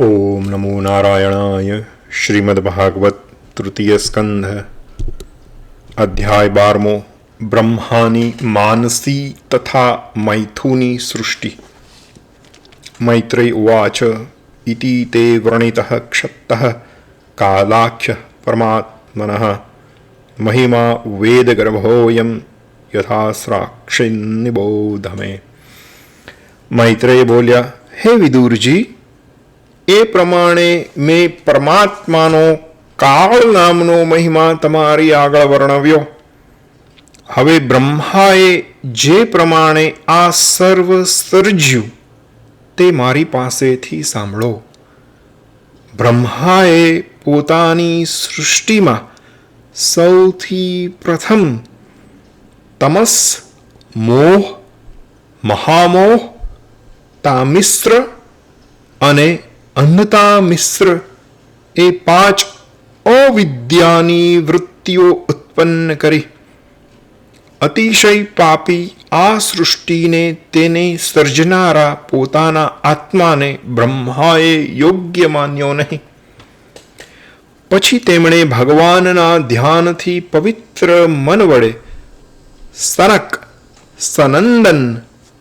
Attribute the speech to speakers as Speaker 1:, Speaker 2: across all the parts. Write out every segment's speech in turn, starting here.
Speaker 1: ઓમ નમો નારાયણાય શ્રીમદ્ભાગવત તૃતીય સ્કંધ અધ્યાય બારમો બ્રહ્માની માનસી તથા મૈથુની સૃષ્ટિ મૈત્રેય ઉવાચ ઇતિ તે વ્રણિતઃ ક્ષત્તઃ કાલાખ્ય પરમાત્મનઃ મહિમા વેદગર્ભોऽયં યથાસ્રાક્ષિન્નિબોધ મે મૈત્રેય બોલ્યા હે વિદુરજી એ પ્રમાણે મેં પરમાત્માનો કાળ નામનો મહિમા તમારી આગળ વર્ણવ્યો. હવે બ્રહ્માએ જે પ્રમાણે આ સર્વ સર્જ્યું, તે મારી પાસેથી સાંભળો. બ્રહ્માએ પોતાની સૃષ્ટિમાં સૌથી પ્રથમ તમસ, મોહ, મહામોહ, તામિશ્ર અને અંધતા મિશ્ર એ પાંચ અવિદ્યાની વૃત્તિઓ ઉત્પન્ન કરી. અતિશય પાપી આ સૃષ્ટિને તેને સર્જનારા પોતાના આત્માને બ્રહ્માએ યોગ્ય માન્યો નહીં. પછી તેમણે ભગવાનના ધ્યાનથી પવિત્ર મન વડે સનક, સનંદન,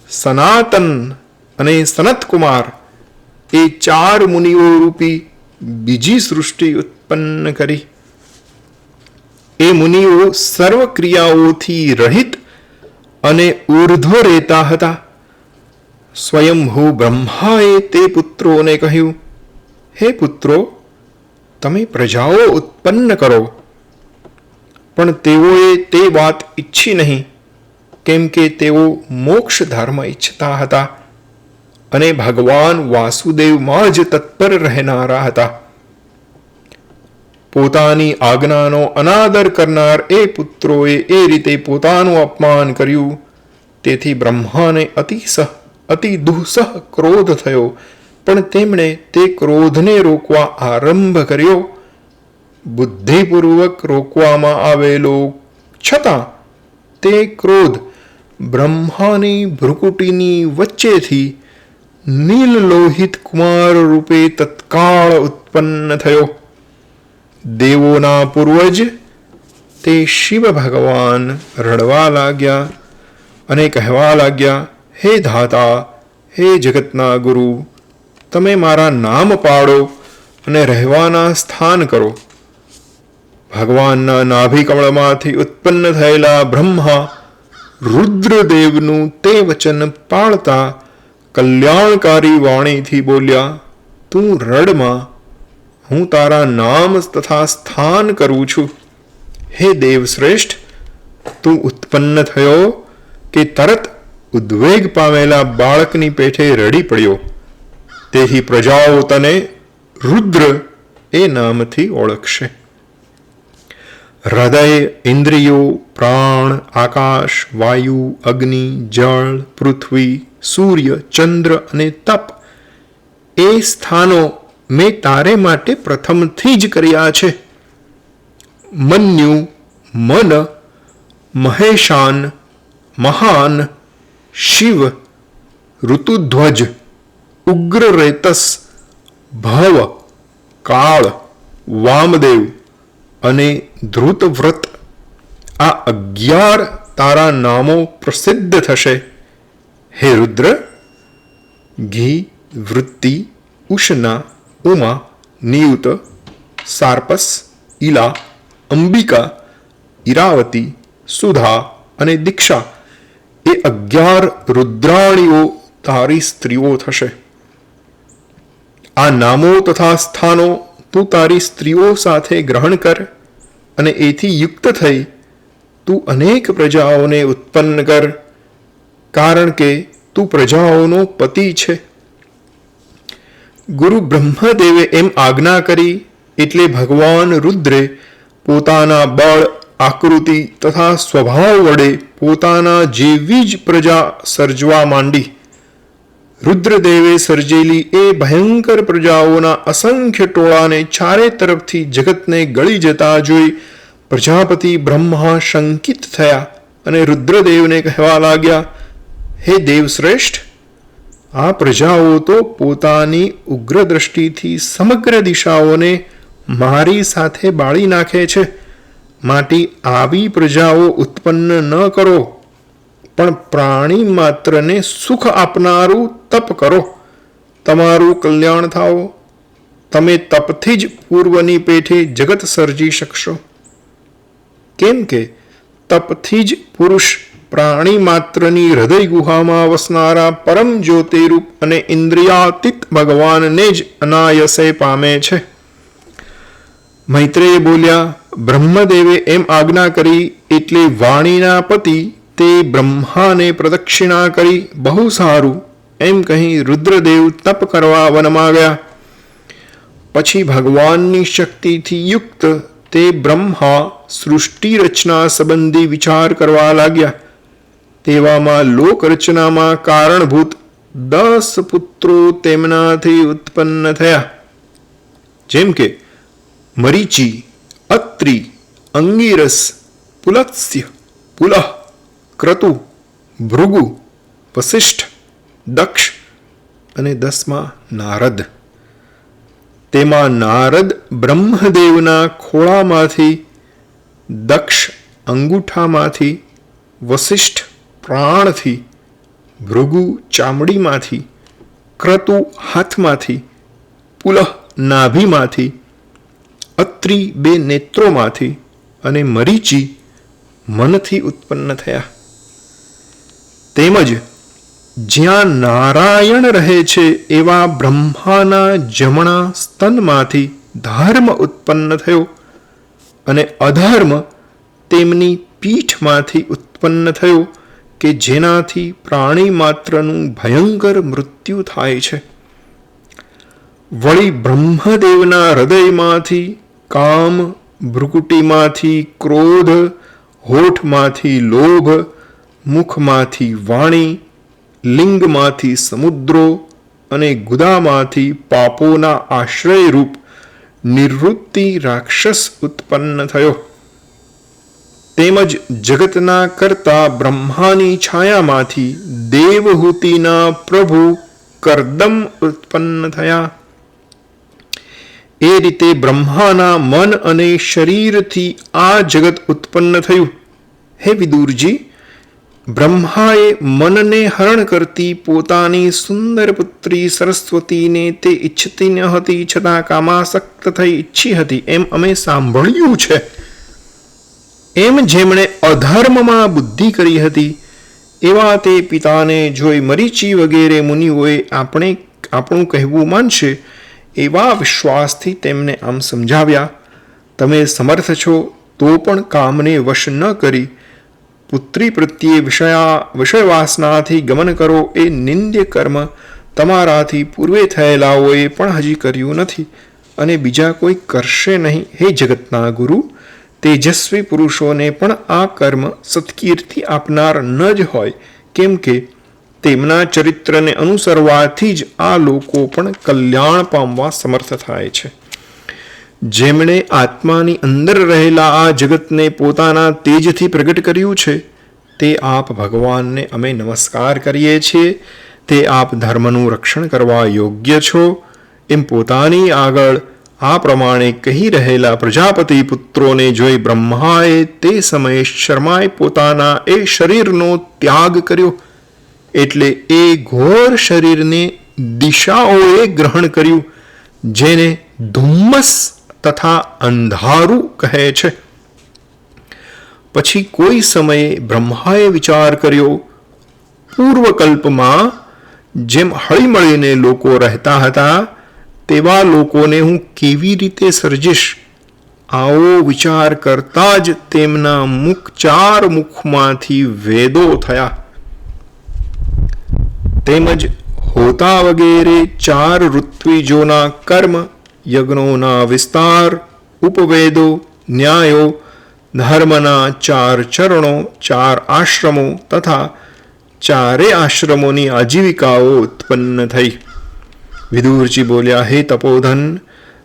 Speaker 1: સનાતન અને સનતકુમાર એ ચાર મુનિઓ રૂપી બીજી સૃષ્ટિ ઉત્પન્ન કરી. એ મુનિઓ સર્વ ક્રિયાઓથી રહિત અને ઉર્ધ્વ રહેતા હતા. સ્વયંભૂ બ્રહ્માએ તે પુત્રોને કહ્યું, હે પુત્રો, તમે પ્રજાઓ ઉત્પન્ન કરો. પણ તેઓએ તે વાત ઈચ્છી નહીં, કેમ કે તેઓ મોક્ષ ધર્મ ઈચ્છતા હતા. અને ભગવાન વાસુદેવમાં જ તત્પર રહેનારા હતા. પોતાની આજ્ઞાનો અનાદર કરનાર એ પુત્રોએ એ રીતે પોતાનું અપમાન કર્યું. તેથી બ્રહ્માને અતિસહ, અતિ દુઃસહ ક્રોધ થયો. પણ તેમણે તે ક્રોધને રોકવા આરંભ કર્યો. બુદ્ધિપૂર્વક રોકવામાં આવેલો. છતાં તે ક્રોધ બ્રહ્માની ભ્રુકુટીની વચ્ચેથી નીલ લોહિત કુમાર રૂપે તત્કાળ ઉત્પન્ન થયો દેવોના પૂર્વજ તે શિવ ભગવાન રડવા લાગ્યા અને કહેવા લાગ્યા હે ધાતા હે જગતના ગુરુ તમે મારા નામ પાડો અને રહેવાના સ્થાન કરો ભગવાનના નાભિકમળમાંથી ઉત્પન્ન થયેલા બ્રહ્મા રુદ્રદેવનું તે વચન પાળતા કલ્યાણકારી વાણીથી બોલ્યા, તું રડમાં, હું તારા નામ તથા સ્થાન કરું છું. હે દેવશ્રેષ્ઠ, તું ઉત્પન્ન થયો કે તરત ઉદ્વેગ પામેલા બાળકની પેઠે રડી પડ્યો. તેથી પ્રજાઓ તને રુદ્ર એ નામથી ઓળખશે. હૃદય, ઇન્દ્રિયો, પ્રાણ, આકાશ, વાયુ, અગ્નિ, જળ, પૃથ્વી સૂર્ય, ચંદ્ર અને તપ એ સ્થાનો મેં તારે માટે પ્રથમથી જ કર્યા છે. મન્યુ, મન, મહેશાન, મહાન, શિવ, ઋતુધ્વજ, ઉગ્ર રેતસ, ભવ, કાળ, વામદેવ અને ધ્રુતવ્રત. આ અગિયાર તારા નામો પ્રસિદ્ધ થશે. હે રુદ્ર, ઘી, વૃત્તિ, ઉષ્ણા, ઉમા, નિયુત, સાર્પસ, ઈલા, અંબિકા, ઈરાવતી, સુધા અને દીક્ષા. એ અગિયાર રુદ્રાણીઓ તારી સ્ત્રીઓ થશે. આ નામો તથા સ્થાનો તું તારી સ્ત્રીઓ સાથે ગ્રહણ કર અને એથી યુક્ત થઈ તું અનેક પ્રજાઓને ઉત્પન્ન કર. કારણ કે તું પ્રજાઓનો પતિ છે. ગુરુ બ્રહ્મદેવે એમ આજ્ઞા કરી એટલે ભગવાન રુદ્રે પોતાના બળ, આકૃતિ તથા સ્વભાવ વડે પોતાના જેવી જ પ્રજા સર્જવા માંડી. રુદ્રદેવે સર્જેલી એ ભયંકર પ્રજાઓના અસંખ્ય ટોળાને ચારે તરફથી જગતને ગળી જતા જોઈ પ્રજાપતિ બ્રહ્મા શંકિત થયા અને રુદ્રદેવને કહેવા લાગ્યા હે દેવશ્રેષ્ઠ આ પ્રજાઓ તો પોતાની ઉગ્ર દ્રષ્ટિથી સમગ્ર દિશાઓને મારી સાથે બાળી નાખે છે. માટે આવી પ્રજાઓ ઉત્પન્ન ન કરો, પણ પ્રાણી માત્રને સુખ આપનારું તપ કરો. તમારું કલ્યાણ થાઓ. તમે તપથી જ પૂર્વની પેઠે જગત સર્જી શકશો. કેમ કે તપથી જ પુરુષ પ્રાણી માત્રની હૃદય ગુહામાં વસનારા પરમ જ્યોતિરૂપ અને ઇન્દ્રિયાતીત ભગવાનને જ અનાયસે પામે છે. મૈત્રેય બોલ્યા, બ્રહ્મદેવે એમ આજ્ઞા કરી, એટલે વાણીના પતિ તે બ્રહ્માને પ્રદક્ષિણા કરી, બહુ સારું, એમ કહી રુદ્રદેવ તપ કરવા વનમાં ગયા પછી ભગવાનની શક્તિથી યુક્ત તે બ્રહ્મા સૃષ્ટિ રચના સંબંધી વિચાર કરવા લાગ્યા. તેવામાં લોક રચનામાં કારણભૂત દસ પુત્રો તેમનાથી ઉત્પન્ન થયા. જેમ કે મરીચી, અત્રિ, અંગીરસ, પુલત્સ્ય, પુલહ, ક્રતુ, ભૃગુ, વસિષ્ઠ, દક્ષ અને દસમાં નારદ. તેમાં નારદ બ્રહ્મદેવના ખોળામાંથી, દક્ષ અંગૂઠામાંથી, વસિષ્ઠ પ્રાણથી, ભૃગુ ચામડીમાંથી, ક્રતુ હાથમાંથી, પુલહ નાભીમાંથી, અત્રિ બે નેત્રોમાંથી અને મરીચી મનથી ઉત્પન્ન થયા. તેમજ જ્યાં નારાયણ રહે છે એવા બ્રહ્માના જમણા સ્તનમાંથી ધર્મ ઉત્પન્ન થયો અને અધર્મ તેમની પીઠમાંથી ઉત્પન્ન થયો કે જેનાથી પ્રાણી માત્રનું ભયંકર મૃત્યુ થાય છે. વળી બ્રહ્મદેવના હૃદયમાંથી કામ, ભ્રુકુટીમાંથી ક્રોધ, હોઠમાંથી લોભ, મુખમાંથી વાણી, લિંગમાંથી સમુદ્રો અને ગુદામાંથી પાપોના આશ્રયરૂપ નિવૃત્તિ રાક્ષસ ઉત્પન્ન થયો. તેમજ જગતના કરતા બ્રહ્માની છાયામાંથી દેવહૂતિના પ્રભુ કરદમ ઉત્પન્ન થયા. એ રીતે બ્રહ્માના મન અને શરીરથી આ જગત ઉત્પન્ન થયું. હે વિદુરજી, બ્રહ્માએ મનને હરણ કરતી પોતાની સુંદર પુત્રી સરસ્વતીને તે ઈચ્છતી ન હતી, છતાં કામાસક્ત થઈ ઈચ્છી હતી. એમ અમે સાંભળ્યું છે. એમ જેમણે અધર્મમાં બુદ્ધિ કરી હતી, એવા તે પિતાને જોઈ મરીચી વગેરે મુનિઓએ આપણે, આપણું કહેવું માનશે, એવા વિશ્વાસથી તેમને આમ સમજાવ્યા, તમે સમર્થ છો, તો પણ કામને વશ ન કરી. પુત્રી પ્રત્યે વિષયા, વિષયવાસનાથી ગમન કરો, એ નિંદ્ય કર્મ તમારાથી પૂર્વે થયેલાઓએ પણ હજી કર્યું નથી. અને બીજા કોઈ કરશે નહીં. હે જગતના ગુરુ તેજસ્વી પુરુષોને પણ આ કર્મ સત્કીર્તિ આપનાર ન જ હોય, કેમ કે તેમના ચરિત્રને અનુસરવાથી જ આ લોકો પણ કલ્યાણ પામવા સમર્થ થાય છે. જેમણે આત્માની અંદર રહેલા આ જગતને પોતાના તેજથી પ્રગટ કર્યું છે, તે આપ ભગવાનને અમે નમસ્કાર કરીએ છીએ, તે આપ ધર્મનું રક્ષણ કરવા યોગ્ય છો, એમ પોતાની આગળ આ પ્રમાણે કહી રહેલા પ્રજાપતિ પુત્રોને જોઈ બ્રહ્માએ તે સમયે શર્માએ પોતાના એ શરીરનો ત્યાગ કર્યો. એટલે એ ઘોર શરીરને દિશાઓએ ગ્રહણ કર્યું, જેને ધુમ્મસ તથા અંધારું કહે છે. પછી કોઈ સમયે બ્રહ્માએ વિચાર કર્યો, પૂર્વકલ્પમાં જેમ હળીમળીને લોકો રહેતા હતા તેવા લોકોને હું કેવી રીતે સર્જીશ? આવો વિચાર કરતા જ તેમના મુખ ચાર મુખમાંથી વેદો થયા. તેમજ હોતા વગેરે ચાર ઋત્વિજોના કર્મ, યજ્ઞોના વિસ્તાર, ઉપવેદો, ન્યાયો, ધર્મના ચાર ચરણો, ચાર આશ્રમો તથા ચારે આશ્રમોની આજીવિકાઓ ઉત્પન્ન થઈ. વિદુરજી બોલ્યા હે તપોધન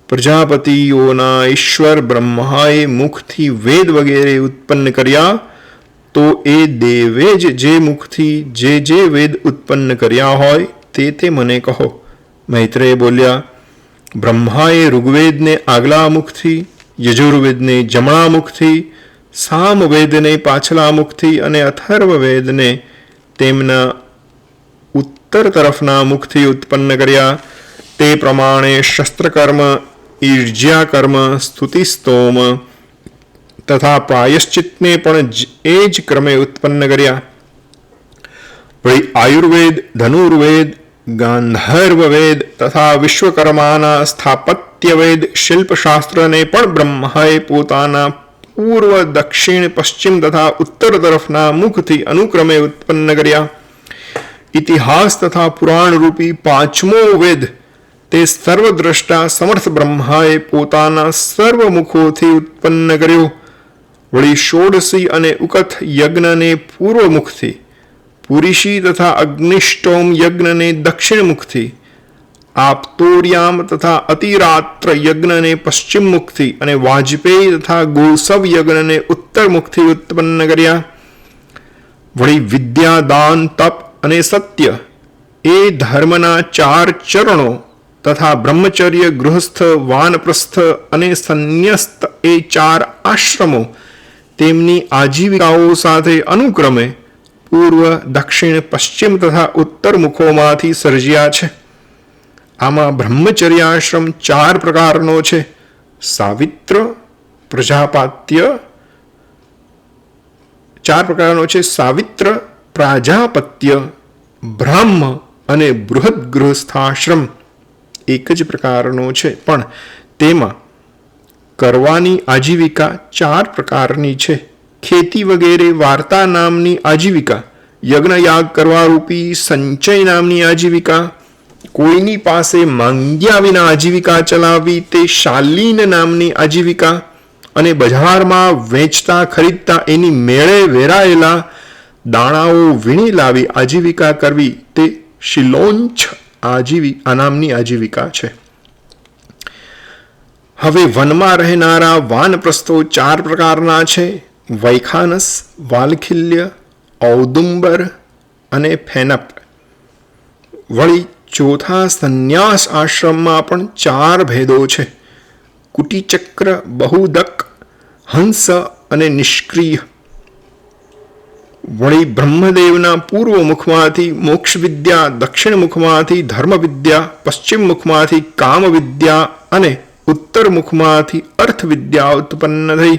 Speaker 1: પ્રજાપતિઓના ઈશ્વર બ્રહ્માએ મુખથી વેદ વગેરે ઉત્પન્ન કર્યા તો એ દેવે જ જે મુખથી જે જે વેદ ઉત્પન્ન કર્યા હોય તે તે મને કહો મૈત્રેય બોલ્યા બ્રહ્માએ ઋગ્વેદને આગલા મુખથી યજુર્વેદને જમણા મુખથી સામવેદને પાછલા મુખથી અને અથર્વવેદને તેમના ઉત્તર તરફના મુખથી ઉત્પન્ન કર્યા તે પ્રમાણે શસ્ત્રકર્મ ઈર્જ્યાકર્મ સ્તુતિસ્તોમ તથા પ્રાયશ્ચિતને પણ જ- એ જ ક્રમે ઉત્પન્ન કર્યા વળી આયુર્વેદ ધનુર્વેદ ગાંધર્વવેદ તથા વિશ્વકર્માના સ્થાપત્યવેદ શિલ્પશાસ્ત્રને પણ બ્રહ્માએ પોતાના પૂર્વ દક્ષિણ પશ્ચિમ તથા ઉત્તર તરફના મુખથી અનુક્રમે ઉત્પન્ન કર્યા ઇતિહાસ તથા પુરાણ રૂપી પાંચમો વેદ તે સર્વદ્રષ્ટા સમર્થ બ્રહ્માએ પોતાના સર્વ મુખોથી ઉત્પન્ન કર્યો. વળી ષોડશી અને ઉકથ યજ્ઞને પૂર્વ મુખથી પુરીષી તથા અગ્નિષ્ટોમ યજ્ઞને દક્ષિણ મુખથી આપતોર્યામ તથા અતિરાત્ર યજ્ઞને પશ્ચિમ મુખથી અને વાજપેયી તથા ગોસવ યજ્ઞને ઉત્તર મુખથી ઉત્પન્ન કર્યા. વળી વિદ્યા દાન તપ અને સત્ય એ ધર્મના ચાર ચરણો તથા બ્રહ્મચર્ય ગૃહસ્થ વાનપ્રસ્થ અને સંન્યસ્ત એ ચાર આશ્રમો તેમની આજીવિકાઓ સાથે અનુક્રમે પૂર્વ દક્ષિણ પશ્ચિમ તથા ઉત્તર મુખોમાંથી સર્જ્યા છે આમાં બ્રહ્મચર્યાશ્રમ ચાર પ્રકારનો છે સાવિત્ર પ્રજાપાત્ય ચાર પ્રકારનો છે સાવિત્ર પ્રાજાપત્ય બ્રાહ્મ અને બૃહદ ગૃહસ્થાશ્રમ એક જ પ્રકારનો છે. પણ તેમાં કરવાની આજીવિકા ચાર પ્રકારની છે. ખેતી વગેરે વાર્તા નામની આજીવિકા, યજ્ઞયાગ કરવા રૂપી સંચય નામની આજીવિકા, કોઈની પાસે માંગ્યા વિના આજીવિકા ચલાવવી તે શાલીન નામની આજીવિકા અને બજારમાં વેચતા ખરીદતા એની મેળે વેરાયેલા દાણાઓ વીણી લાવી આજીવિકા કરવી તે શિલોંછ આજીવી આ નામની આજીવિકા છે. હવે વનમાં રહેનારા વાનપ્રસ્થો ચાર પ્રકારના છે. વૈખાનસ, વાલખિલ્ય, ઔદુંબર અને ફેનપ વળી ચોથા સંન્યાસ આશ્રમમાં પણ ચાર ભેદો છે. કુટીચક્ર, બહુદક, હંસ અને નિષ્ક્રિય. વળી બ્રહ્મદેવના પૂર્વ મુખમાંથી મોક્ષ વિદ્યા દક્ષિણ મુખમાંથી ધર્મ વિદ્યા પશ્ચિમ મુખમાંથી કામ વિદ્યા અને ઉત્તર મુખમાંથી અર્થ વિદ્યા ઉત્પન્ન થઈ.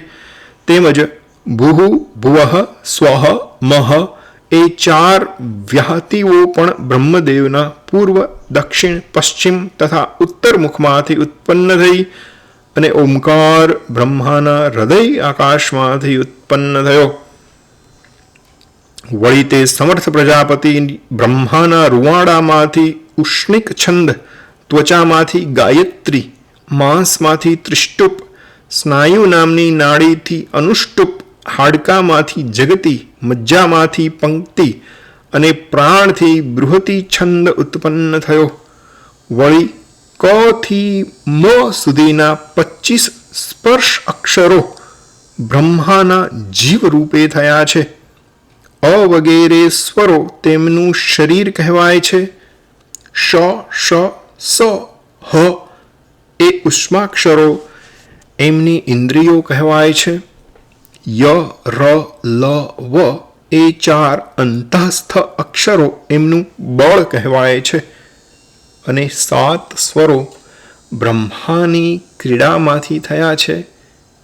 Speaker 1: તેમજ ભુહુ ભુવઃ સ્વહ, મહ એ ચાર વ્યાહતિઓ પણ બ્રહ્મદેવના પૂર્વ, દક્ષિણ, પશ્ચિમ તથા ઉત્તર મુખમાંથી ઉત્પન્ન થઈ અને ઓમકાર બ્રહ્માના હૃદય આકાશમાંથી ઉત્પન્ન થયો. વળી તે સમર્થ પ્રજાપતિ બ્રહ્માના રૂવાડામાંથી ઉષ્ણિક છંદ, ત્વચામાંથી ગાયત્રી, માંસમાંથી ત્રિષ્ટુપ, સ્નાયુ નામની નાડીથી અનુષ્ટુપ, હાડકામાંથી જગતી, મજ્જામાંથી પંક્તિ અને પ્રાણથી બૃહતી છંદ ઉત્પન્ન થયો. વળી ક થી મ સુધીના પચીસ સ્પર્શ અક્ષરો બ્રહ્માના જીવ રૂપે થયા છે. અ વગેરે સ્વરો તેમનું શરીર કહેવાય છે. શ શ, સ, હ એ ઉષ્માક્ષરો એમની ઇન્દ્રિયો કહેવાય છે. ય, ર, લ, વ એ ચાર અંતઃસ્થ અક્ષરો એમનું બળ કહેવાય છે. અને સાત સ્વરો બ્રહ્માની ક્રીડામાંથી થયા છે.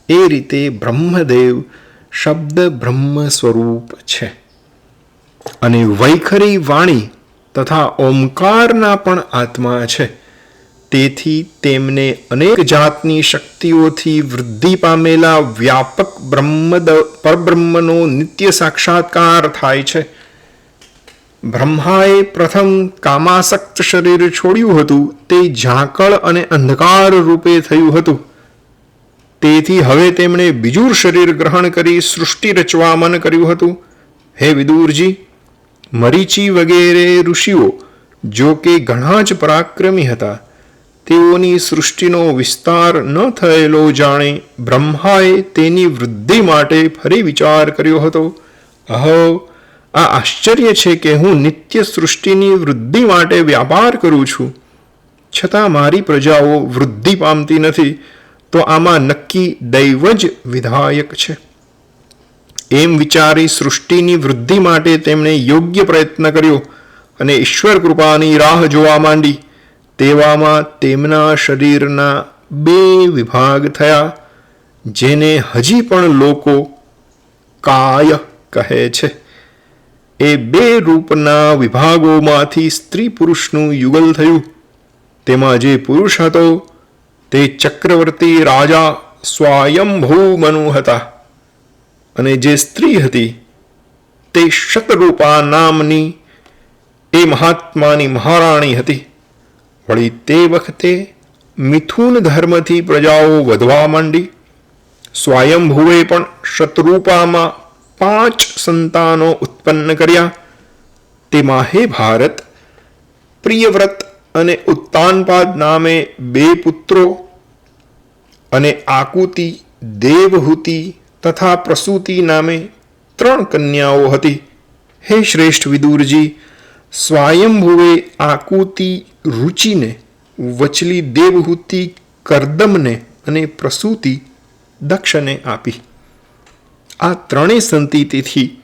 Speaker 1: એ રીતે બ્રહ્મદેવ શબ્દ બ્રહ્મ સ્વરૂપ છે. અને વૈખરી વાણી તથા ઓમકારના પણ આત્મા છે. તેથી તેમને અનેક જાતની શક્તિઓથી વૃદ્ધિ પામેલા વ્યાપક બ્રહ્મદ, પરબ્રહ્મનો નિત્ય સાક્ષાત્કાર થાય છે. બ્રહ્માએ પ્રથમ કામાસક્ત શરીર છોડ્યું હતું, તે ઝાંકળ અને અંધકાર રૂપે થયું હતું. તેથી હવે તેમણે બીજું શરીર ગ્રહણ કરી સૃષ્ટિ રચવા મન કર્યું હતું. હે વિદુરજી મરીચી વગેરે ઋષિઓ, જો કે ઘણા જ પરાક્રમી હતા, તેઓની સૃષ્ટિનો વિસ્તાર ન થયેલો જાણે બ્રહ્માએ તેની વૃદ્ધિ માટે ફરી વિચાર કર્યો હતો. અહો, આ આશ્ચર્ય છે કે હું નિત્ય સૃષ્ટિની વૃદ્ધિ માટે વ્યાપાર કરું છું. છતાં મારી પ્રજાઓ વૃદ્ધિ પામતી નથી, તો આમાં નક્કી દૈવ જ વિધાયક છે. એમ વિચારી સૃષ્ટિની વૃદ્ધિ માટે તેમણે યોગ્ય પ્રયત્ન કર્યો અને ઈશ્વર કૃપાની રાહ જોવા માંડી. તેવામાં તેમના શરીરના બે વિભાગ થયા, જેને હજી પણ લોકો કાય કહે છે. એ બે રૂપના વિભાગોમાંથી સ્ત્રી પુરુષનું યુગલ થયું. તેમાં જે પુરુષ હતો, તે ચક્રવર્તી રાજા સ્વયંભૂ મનુ હતા. અને જે સ્ત્રી હતી, તે શતરૂપા નામની એ મહાત્માની મહારાણી હતી. વળી તે વખતે મિથુન ધર્મથી પ્રજાઓ વધવા માંડી. સ્વયંભુએ પણ શતરૂપામાં પાંચ સંતાનો ઉત્પન્ન કર્યા. તેમાં હે ભારત, પ્રિયવ્રત અને ઉત્તાનપાદ નામે બે પુત્રો અને આકુતિ દેવહૂતિ તથા પ્રસૂતિ નામે ત્રણ કન્યાઓ હતી. હે શ્રેષ્ઠ વિદુરજી સ્વયંભુએ આકુતિ રુચિને, વચલી દેવહૂતિ કરદમને અને પ્રસૂતિ દક્ષને આપી. આ ત્રણેય સંતિતિથી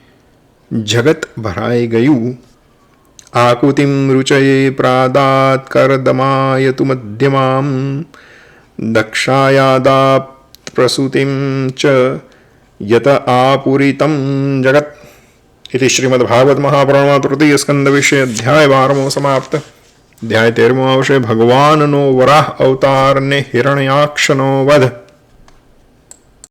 Speaker 1: જગત ભરાઈ ગયું. આકુતિમ રુચયે પ્રાદાત કરદમાયતુ મધ્યમામ. દક્ષાયાદા પ્રસૂતિમ ચ यत आपूरितं जगत् इति श्रीमद्भागवत् अध्यायवारमो समाप्त। अध्यायतेरो अवश्ये भगवान् नो वराः अवतारण्य हिरण्याक्षनो वध।